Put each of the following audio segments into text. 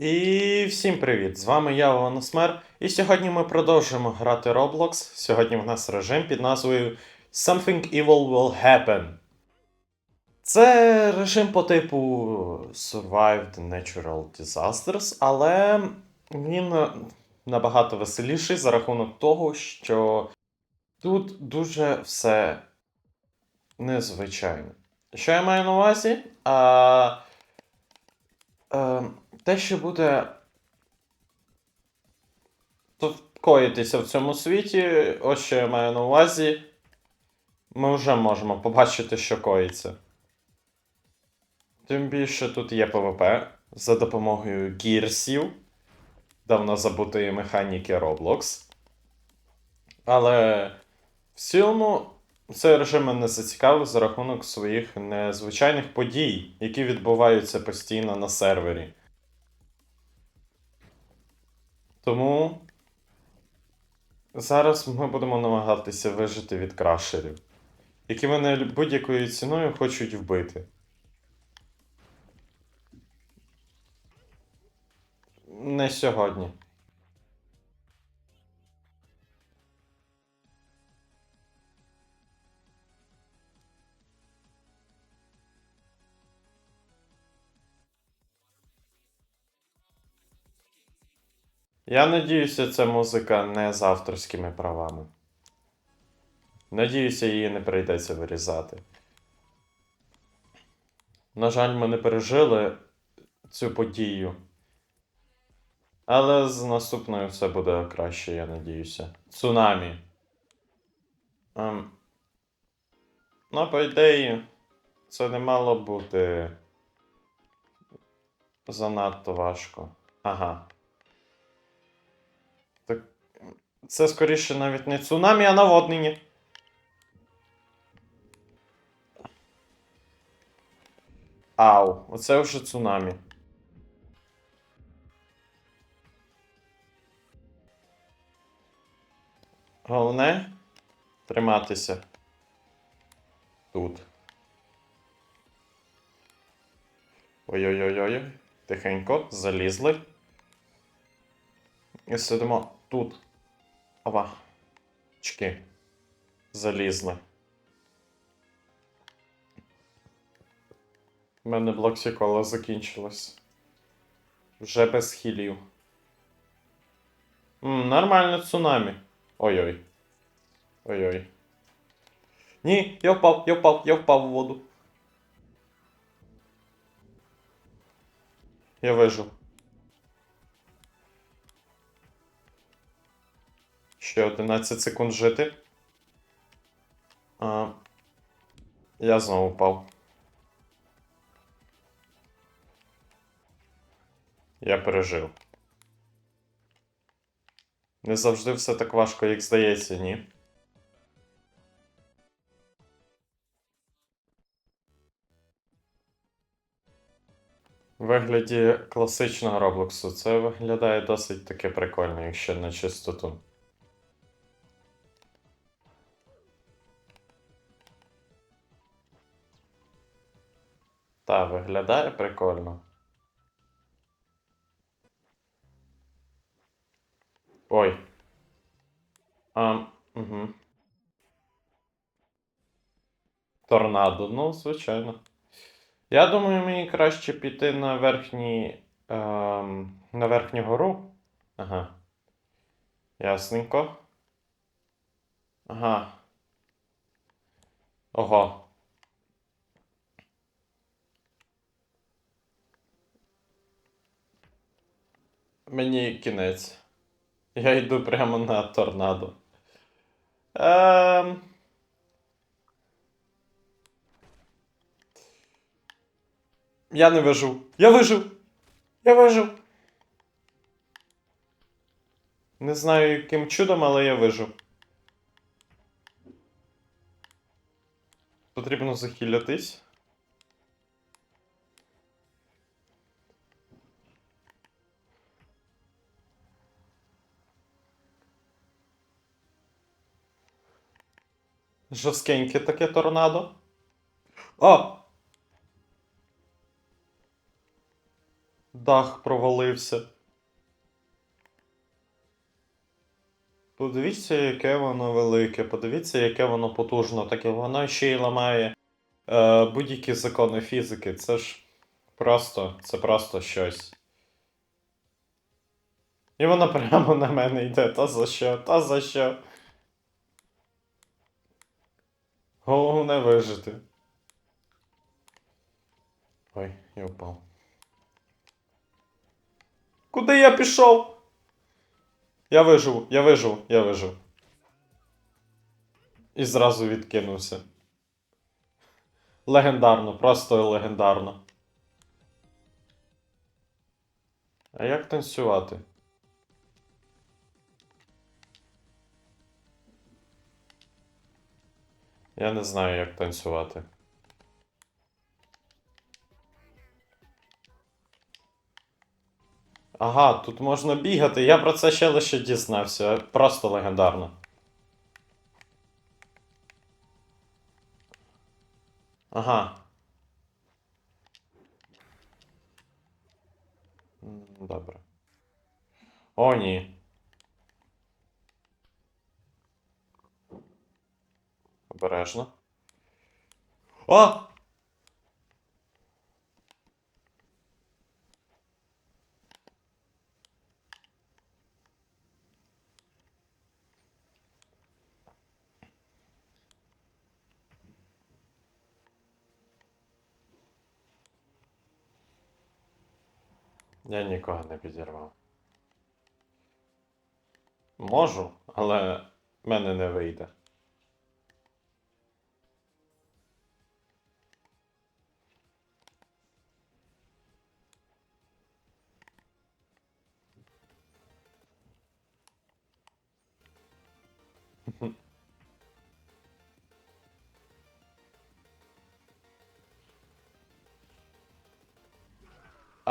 І всім привіт! З вами я, Ованосмер, і сьогодні ми продовжуємо грати Roblox. Сьогодні в нас режим під назвою Something Evil Will Happen. Це режим по типу Survived Natural Disasters, але він набагато веселіший за рахунок того, що тут дуже все незвичайно. Що я маю на увазі? А, е, те, що буде коїтися в цьому світі, ось що я маю на увазі, ми вже можемо побачити, що коїться. Тим більше тут є ПВП за допомогою гірсів, давно забутої механіки Roblox. Але в цілому цей режим мене зацікавив за рахунок своїх незвичайних подій, які відбуваються постійно на сервері. Тому зараз ми будемо намагатися вижити від крашерів, які мене будь-якою ціною хочуть вбити. Не сьогодні. Я надіюся, ця музика не з авторськими правами. Надіюся, її не прийдеться вирізати. На жаль, ми не пережили цю подію. Але з наступною все буде краще, я надіюся. Цунамі. Ем. Ну, по ідеї, це не мало бути занадто важко. Ага. Це скоріше навіть не цунамі, а наводнення. Ау, оце вже цунамі. Головне триматися тут. Ой-ой-ой-ой. Тихенько, залізли. І сидимо тут. Ова. Чки. Залізли. У мене блоксікола закінчилась. Вже без хілів. М, нормально цунамі. Ой-ой. Ой-ой. Ні, я впав, я впав, я впав у воду. Я вижив. Ще 11 секунд жити. А, я знову впав. Я пережив. Не завжди все так важко, як здається, ні. Вигляді класичного Роблоксу це виглядає досить таки прикольно, якщо на чистоту. Та, виглядає прикольно. Ой. А, угу. Торнадо, ну, звичайно. Я думаю, мені краще піти на верхній. Ем, на верхню гору. Ага. Ясненько. Ага. Ого. Мені кінець. Я йду прямо на торнадо. Ем... Я не вижив. Я вижив! Я вижив! Не знаю, яким чудом, але я вижив. Потрібно захилятись. Жорсткеньке таке торнадо. О! дах провалився. Подивіться, яке воно велике, подивіться, яке воно потужно, таке воно ще й ламає е, будь-які закони фізики. Це ж просто, це просто щось. І воно прямо на мене йде. Та за що? Та за що? Головне вижити. Ой, я впав. Куди я пішов? Я виживу, я виживу, я виживу. І зразу відкинувся. Легендарно, просто легендарно. А як танцювати? Я не знаю, як танцювати. Ага, тут можна бігати. Я про це ще лише дізнався. Просто легендарно. Ага. Добре. О, ні. Обережно. О! Я нікого не підірвав. Можу, але в мене не вийде.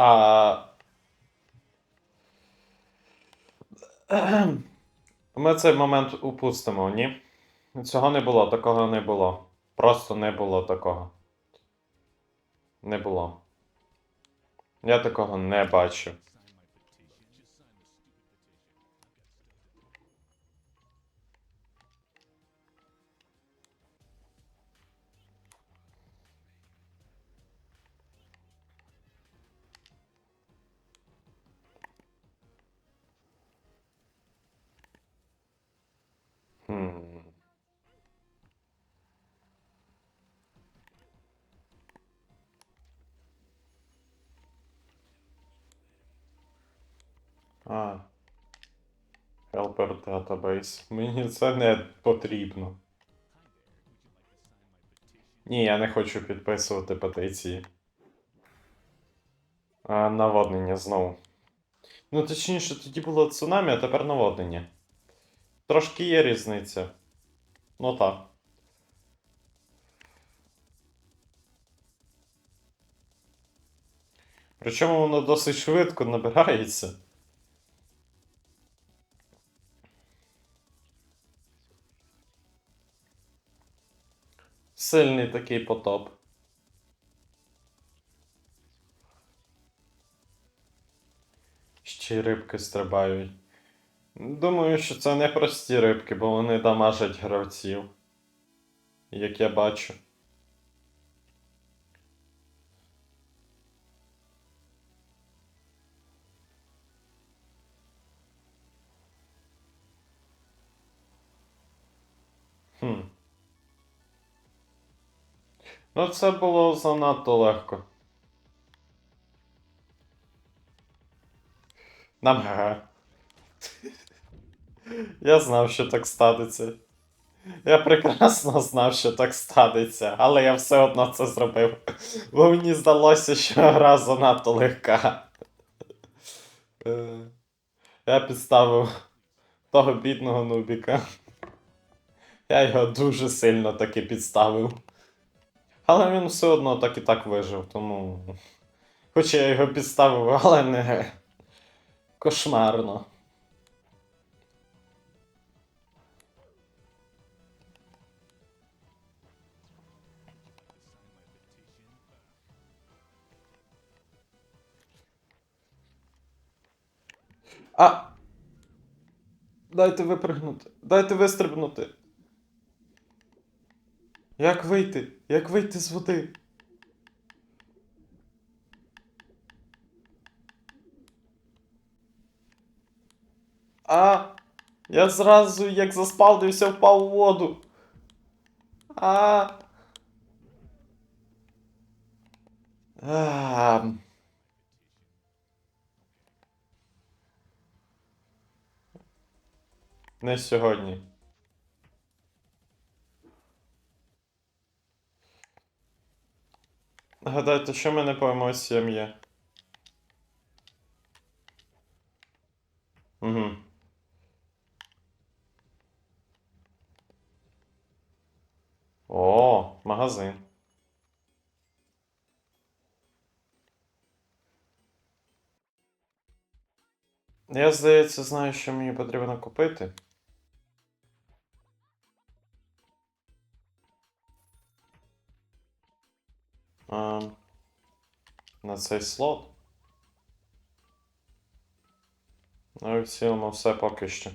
А. Ми цей момент упустимо, ні? Цього не було, такого не було. Просто не було такого. Не було. Я такого не бачу. Хм. А. Helper Database. Мені це не потрібно. Ні, я не хочу підписувати петиції. А, наводнення знову. Ну, точніше, тоді було цунамі, а тепер наводнення. Трошки є різниця. Ну так. Причому воно досить швидко набирається. Сильний такий потоп. Ще й рибки стрибають. Думаю, що це не прості рибки, бо вони дамажать гравців. Як я бачу. Хм. Ну, це було занадто легко. Нам га. Я знав, що так станеться. Я прекрасно знав, що так станеться, але я все одно це зробив. Бо мені здалося, що гра занадто легка. Е, Я підставив того бідного нубіка. Я його дуже сильно таки підставив. Але він все одно так і так вижив, тому. Хоча я його підставив, але не кошмарно. А. Дайте випригнути. Дайте вистрибнути. Як вийти? Як вийти з води? А. Я зразу, як заспавнився, впав у воду. А. А. Не сьогодні. Гадайте, що мене по емоціям є? Угу. О, магазин. Я, здається, знаю, що мені потрібно купити. На цей слот. Ну і в цілому все поки що.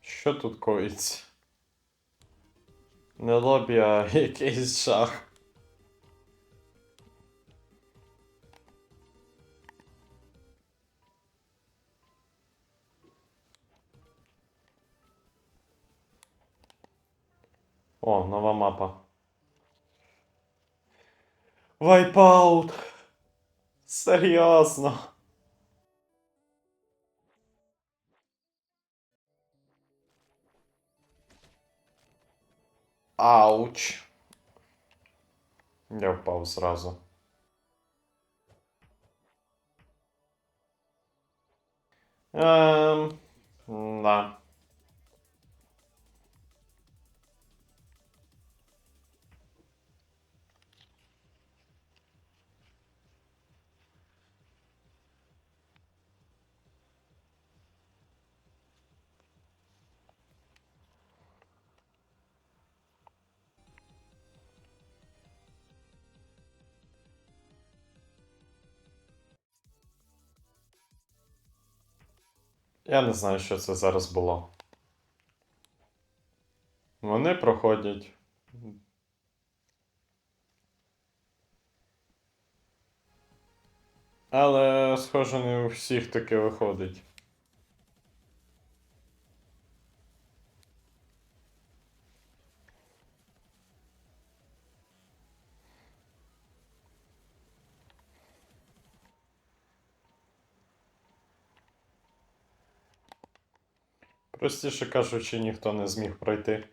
Що тут коїться? Не лобі, а якийсь шах. О, нова мапа. Вайпаут. Серйозно. Ауч. Я впав зразу. Ем, да. Я не знаю, що це зараз було. Вони проходять. Але, схоже, не у всіх таки виходить. Простіше кажучи, ніхто не зміг пройти.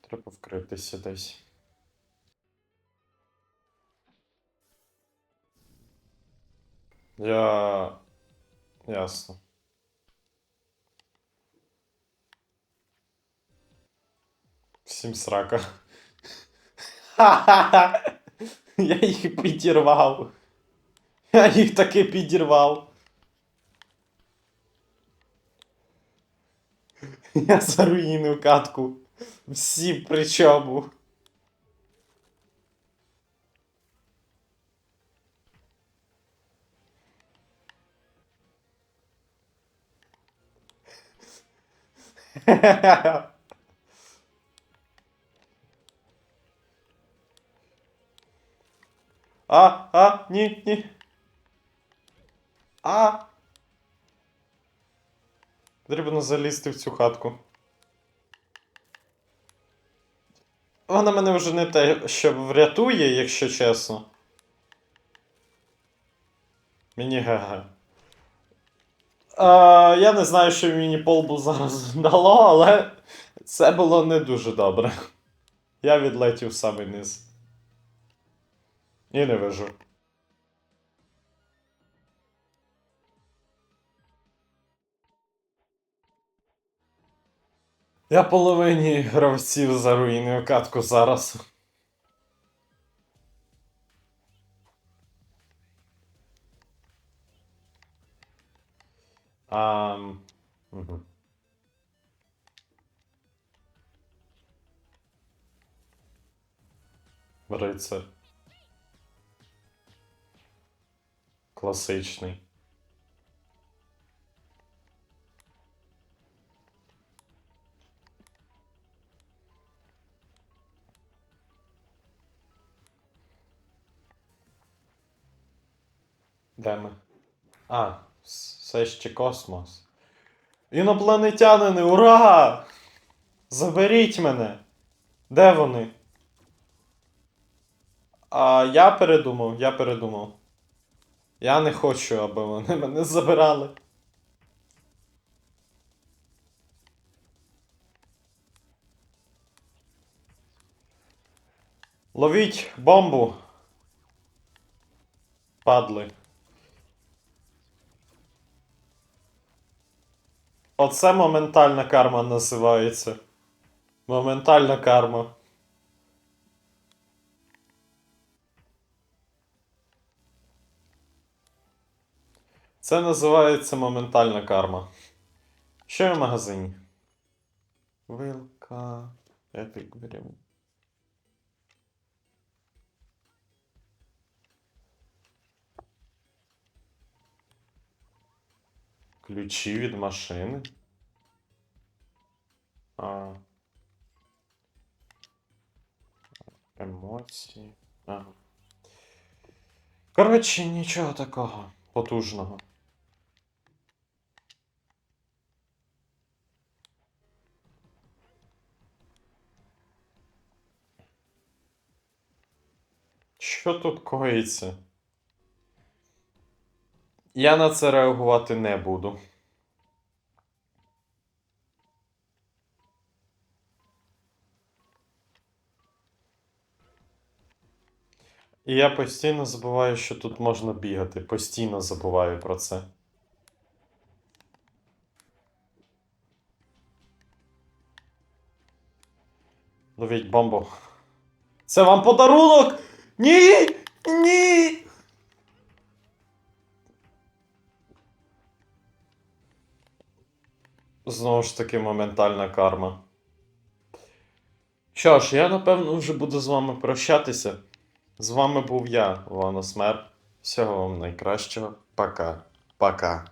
Треба вкритися десь. Я. Ясно. Всім срака. Ха-ха-ха! Я їх підірвав. Я їх таки підірвав. Я заруїнив катку. Всі при чому. А, а, ні, ні. А. Потрібно залізти в цю хатку. Вона мене вже не те, що врятує, якщо чесно. Мені ГГ. А, я не знаю, що мені полбу зараз дало, але це було не дуже добре. Я відлетів в самий низ. Я не вижу. Я половині гравців заруїнив катку зараз. Um, угу. Рицарь. Класичний. Де ми? А, все ще космос. Інопланетянини, ура! Заберіть мене! Де вони? А я передумав, я передумав. Я не хочу, аби вони мене забирали. Ловіть бомбу. Падли. Оце моментальна карма називається. Моментальна карма. Це називається моментальна карма. Що є в магазині? Вилка. Епік беремо. Ключі від машини. А. Емоції. Ага. Коротше, нічого такого потужного. Що тут коїться? Я на це реагувати не буду. І я постійно забуваю, що тут можна бігати. Постійно забуваю про це. Ловіть бомбу. Це вам подарунок! Ні! Ні! Знову ж таки, моментальна карма. Що ж, я напевно вже буду з вами прощатися. З вами був я, Ланос Мер. Всього вам найкращого. Пока. Пока.